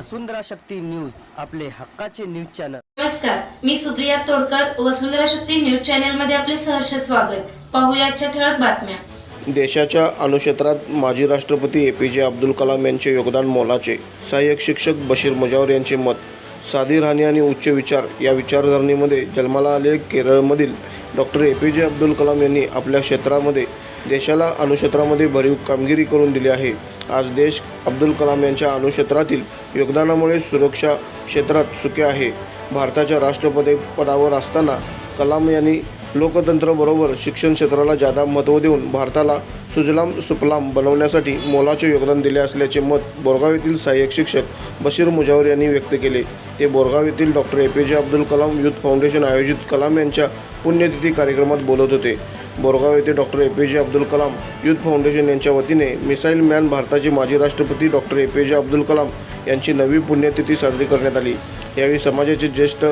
वसुंधरा Shakti news आपले हक्काचे news channel. नमस्कार मी सुप्रिया तोडकर वसुंधरा शक्ती न्यूज चॅनलमध्ये आपले सहर्ष स्वागत. पाहूया आजच्या ठळक बातम्या. देशाच्या अणुक्षेत्रात माजी राष्ट्रपती ए पी जे अब्दुल कलाम यांचे योगदान मोलाचे. सहाय्यक शिक्षक बशीर मुजावर यांचे मत. साधी राहणी आणि उच्च विचार या विचारधारणेमध्ये जन्माला आले केरळमधील doctor A P J Abdul Kalam यांनी आपल्या क्षेत्रामध्ये देशाला अणुक्षेत्रामध्ये भरीव कामगिरी करून दिली आहे. आज देश अब्दुल कलाम यांच्या अणुक्षेत्रातील योगदानामुळे सुरक्षा क्षेत्रात सुखे आहे. भारताच्या राष्ट्रपती पदावर असताना कलाम यांनी लोकतंत्राबरोबर शिक्षण क्षेत्राला जादा महत्त्व देऊन भारताला सुजलाम सुफलाम बनवण्यासाठी मोलाचे योगदान दिले असल्याचे मत बोरगाव येथील सहाय्यक शिक्षक बशीर मुजावर यांनी व्यक्त केले. ते बोरगाव येथील doctor A. P. J. Abdul Kalam youth foundation आयोजित कलाम यांच्या पुण्यतिथी कार्यक्रमात बोलत होते. बोरगाव येथे doctor A. P. J. Abdul Kalam youth foundation यांच्या वतीने मिसाईल मॅन भारताचे माजी राष्ट्रपती doctor A. P. J. Abdul Kalam यांची नवी पुण्यतिथी साजरी करण्यात आली. यावेळी समाजाचे ज्येष्ठ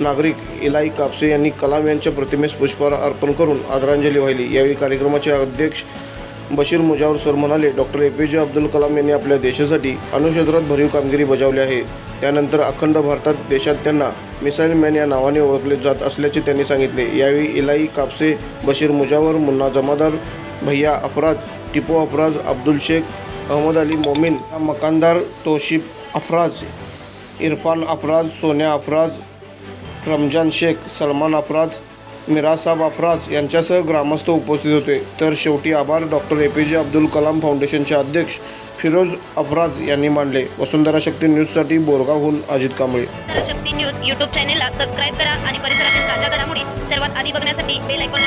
नागरिक इलाई कापसे यांनी कलाम यांच्या प्रतिमेस पुष्पहार अर्पण करून आदरांजली वाहिली. यावेळी कार्यक्रमाचे अध्यक्ष बशीर मुजावर सर म्हणाले doctor A. P. J. Abdul Kalam यांनी आपल्या देशासाठी अणुक्षेत्रात भरीव कामगिरी बजावली आहे. त्यानंतर अखंड भारतात देशात त्यांना मिसाईल मॅन या नावाने ओळखले जात असल्याचे त्यांनी सांगितले. यावेळी इलाई कापसे बशीर मुजावर मुन्ना जमादार भैया अफराज टिपो अफराज अब्दुल शेख अहमद अली मोमीन मकानदार तोशिफ अफराज इरफान अफराज सोन्या अफराज रमजान शेख सलमान अफराज मिरासाब अफराज यांच्यासह ग्रामस्थ उपस्थित होते. तर शेवटी आभार doctor A P J Abdul Kalam फाउंडेशनचे अध्यक्ष फिरोज अफराज यांनी मांडले वसुंधरा शक्ती न्यूजसाठी बोरगावहून अजित कांबळे. शक्ती न्यूज यूट्यूब चॅनेलला सबस्क्राईब करा आणि परिसरातील ताज्या घडामोडी सर्वात आधी बघण्यासाठी बेल आयकॉन